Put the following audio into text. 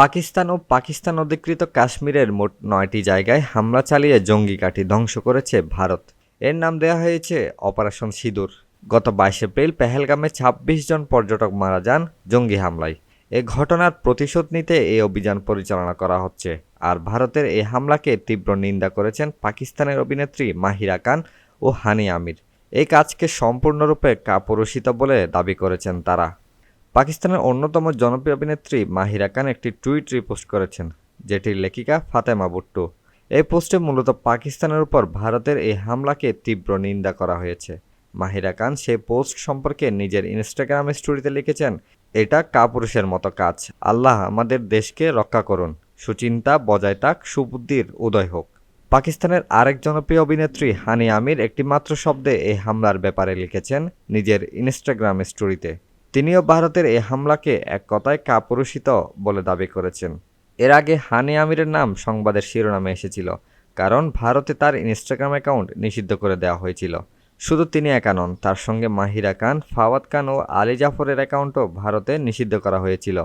পাকিস্তান ও পাকিস্তান অধিকৃত কাশ্মীরের মোট নয়টি জায়গায় হামলা চালিয়ে জঙ্গি ঘাঁটি ধ্বংস করেছে ভারত। এর নাম দেওয়া হয়েছে অপারেশন সিঁদুর। গত বাইশ এপ্রিল পেহেলগামে ২৬ জন পর্যটক মারা যান জঙ্গি হামলায়। এ ঘটনার প্রতিশোধ নিতে এই অভিযান পরিচালনা করা হচ্ছে। আর ভারতের এই হামলাকে তীব্র নিন্দা করেছেন পাকিস্তানের অভিনেত্রী মাহিরা খান ও হানি আমির। এই কাজকে সম্পূর্ণরূপে কাপুরুষিত বলে দাবি করেছেন তারা। পাকিস্তানের অন্যতম জনপ্রিয় অভিনেত্রী মাহিরা খান একটি টুইট রিপোস্ট করেছেন, যেটির লেখিকা ফাতেমা বুট্টু এই পোস্টে মূলত পাকিস্তানের উপর ভারতের এই হামলাকে তীব্র নিন্দা করা হয়েছে। মাহিরা খান সেই পোস্ট সম্পর্কে নিজের ইনস্টাগ্রাম স্টোরিতে লিখেছেন, এটা কাপুরুষের মতো কাজ। আল্লাহ আমাদের দেশকে রক্ষা করুন। সুচিন্তা বজায় থাক, সুবুদ্ধির উদয় হোক। পাকিস্তানের আরেক জনপ্রিয় অভিনেত্রী হানি আমির একটি মাত্র শব্দে এই হামলার ব্যাপারে লিখেছেন নিজের ইনস্টাগ্রাম স্টোরিতে। তিনিও ভারতের এই হামলাকে এক কথায় কাপুরুষিত বলে দাবি করেছেন। এর আগে হানি আমিরের নাম সংবাদের শিরোনামে এসেছিল, কারণ ভারতে তার ইনস্টাগ্রাম অ্যাকাউন্ট নিষিদ্ধ করে দেওয়া হয়েছিল। শুধু তিনি একা নন, তার সঙ্গে মাহিরা খান, ফাওয়াদ খান ও আলী জাফরের অ্যাকাউন্টও ভারতে নিষিদ্ধ করা হয়েছিল।